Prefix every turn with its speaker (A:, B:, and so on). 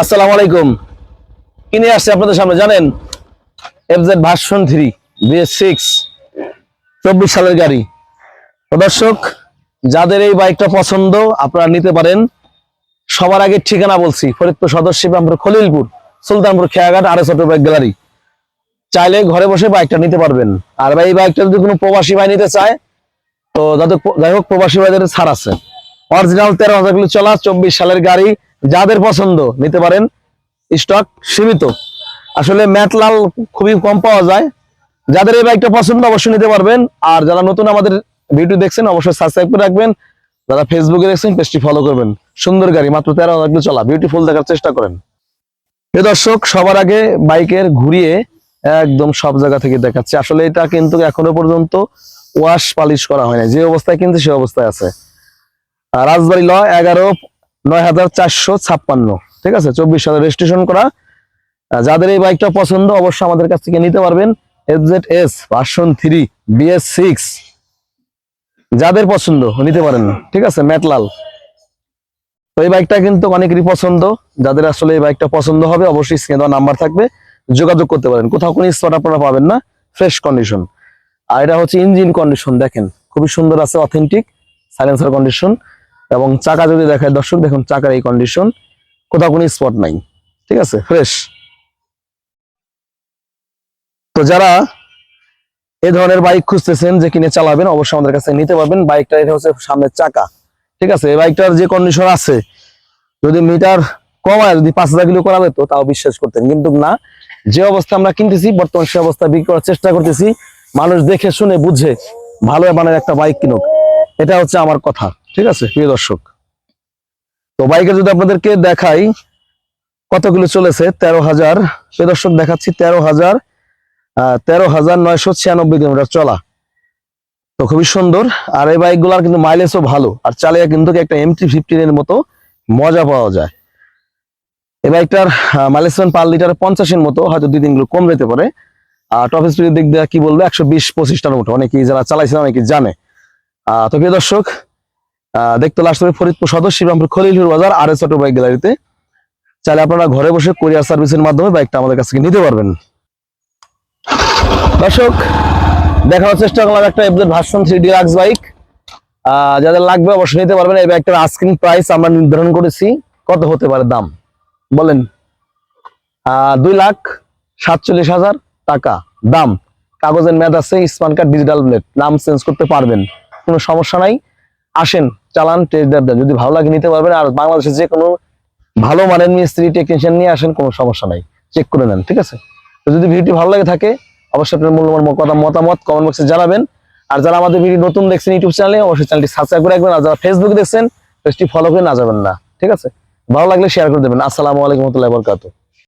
A: আসসালামু আলাইকুম। কি নিয়ে আসছে আপনাদের সামনে জানেন? FZ version three BS six চব্বিশ সালের গাড়ি। দর্শক, যাদের এই বাইকটা পছন্দ, আপনারা নিতে পারেন। সবার আগে ঠিকানা বলছি, ফরিদপুর সদর Shibrampur Khalilpur, Sultanpur Kheyaghat R S bike gallery চাইলে ঘরে বসে বাইকটা নিতে পারবেন। আর ভাই, এই বাইকটা যদি কোনো প্রবাসী ভাই নিতে চায়, তো যাদের যাই হোক, প্রবাসী ভাইদের ছাড় আছে। অরিজিনাল তেরো হাজার কিলো চলা, চব্বিশ সালের গাড়ি। যাদের পছন্দ নিতে পারেন স্টক সীমিত। আসলে ম্যাটলাল খুবই কম পাওয়া যায়। যাদের এই বাইকটা পছন্দ, অবশ্যই নিতে পারবেন। আর যারা নতুন আমাদের ভিডিও দেখছেন, অবশ্যই সাবস্ক্রাইব করে রাখবেন। যারা ফেসবুকে দেখছেন পেজটি ফলো করবেন। সুন্দর গাড়ি, মাত্র তেরো হাজার কিলো চলা। বিউটিফুল দেখার চেষ্টা করেন। প্রিয় দর্শক, সবার আগে বাইকের ঘুরিয়ে একদম সব জায়গা থেকে দেখাচ্ছে। আসলে এটা কিন্তু এখনও পর্যন্ত ওয়াশ পালিশ করা হয় না যে অবস্থায় কিন্তু সে অবস্থায় আছে। রাজবাড়ি ল এগারো নয় হাজার চারশো ছাপ্পান্ন। ঠিক আছে? চব্বিশ সালে রেজিস্ট্রেশন করা। যাদের এই বাইকটা পছন্দ, অবশ্যই আমাদের কাছ থেকে নিতে পারবেন FZ S version three BS six যাদের পছন্দ, নিতে পারেন ঠিক আছে? ম্যাটলাল তো এই বাইকটা কিন্তু অনেকেরই পছন্দ। যাদের আসলে এই বাইকটা পছন্দ হবে, অবশ্যই স্ক্রিনে দেওয়া নাম্বার থাকবে। যোগাযোগ করতে পারেন। কোথাও কোনো স্পট আপনারা পাবেন না। ফ্রেশ কন্ডিশন আর এটা হচ্ছে ইঞ্জিন কন্ডিশন দেখেন। খুবই সুন্দর আছে অথেন্টিক সাইলেন্সার কন্ডিশন এবং চাকা যদি দেখায়, দর্শক দেখুন, চাকার এই কন্ডিশন কোথাও কোনো স্পট নাই। ঠিক আছে? ফ্রেশ তো যারা এই ধরনের বাইক খুঁজতেছেন যে কিনে চালাবেন, অবশ্যই আমাদের কাছে নিতে পারবেন। বাইকটা এটা হচ্ছে সামনের চাকা। ঠিক আছে? এই বাইকটার যে কন্ডিশন আছে, যদি মিটার কমায়, যদি পাঁচ হাজার কিলো করা যেত, তাও বিশ্বাস করতেন। কিন্তু না, যে অবস্থা আমরা কিনতেছি, বর্তমান সে অবস্থা বিক্রি করার চেষ্টা করতেছি। মানুষ দেখে, শুনে, বুঝে, ভালো মানের একটা বাইক কিনুক। এটা হচ্ছে আমার কথা। ঠিক আছে, প্রিয় দর্শক। তো বাইকের যদি আপনাদেরকে দেখাই কতগুলো চলেছে, তেরো হাজার, প্রিয় দর্শক, দেখাচ্ছি তেরো হাজার তেরো হাজার নয়শো ছিয়ানব্বই কিলোমিটার চলা। তো খুবই সুন্দর, আর এই বাইকগুলার কিন্তু মাইলেজও ভালো, আর চালিয়ে কিন্তু একটা এমটি ফিফটিন এর মতো মজা পাওয়া যায়। এই বাইকটার মাইলেজ পার লিটার পঞ্চাশের মতো, হয়তো দুই দিনগুলো কম যেতে পারে। আর টপ স্পিডের দিক দিয়ে কি বলব, একশো বিশ, পঁচিশটার মতো, অনেকেই যারা চালাইছেন অনেকেই জানে। তো প্রিয় দর্শক দেখতে লাস্ট হবে ফরিদপুর সদর শিবরামপুর খলিলুর বাজার আর এস অটো বাইক গ্যালারিতে চাইলে আপনারা ঘরে বসে কোরিয়ার সার্ভিসের মাধ্যমে বাইকটা আমাদের কাছ থেকে নিতে পারবেন। দর্শক, দেখানোর চেষ্টা করলাম একটা FZ version three deluxe bike যাদের লাগবে অবশ্যই নিতে পারবেন। এই বাইকটার আস্কিং প্রাইস আমরা নির্ধারণ করেছি। কত হতে পারে দাম? বলেন। দুই লাখ সাতচল্লিশ হাজার টাকা। দাম। কাগজের মেয়াদ আছে, স্মার্ট কার্ড ডিজিটাল প্লেট নাম চেঞ্জ করতে পারবেন। কোনো সমস্যা নাই। আসেন। চালান টেস্ট যদি ভালো লাগে নিতে পারবেন, আর বাংলাদেশের যে কোনো ভালো মানের মিস্ত্রি টেকনিশিয়ান নিয়ে আসেন, কোনো সমস্যা নাই। চেক করে নেন, ঠিক আছে? তো যদি ভিডিওটি ভালো লাগে থাকে, অবশ্যই আপনার মূল্যবান কথা মতামত কমেন্ট বক্সে জানাবেন। আর যারা আমাদের ভিডিও নতুন দেখছেন ইউটিউব চ্যানেলে অবশ্যই চ্যানেলটি সাবস্ক্রাইব করে রাখবেন। আর যারা ফেসবুকে দেখছেন পেজটি ফলো করে না যাবেন না, ঠিক আছে? ভালো লাগলে শেয়ার করে দেবেন। আসসালামু আলাইকুম রহমতুল্লাহ বরকাত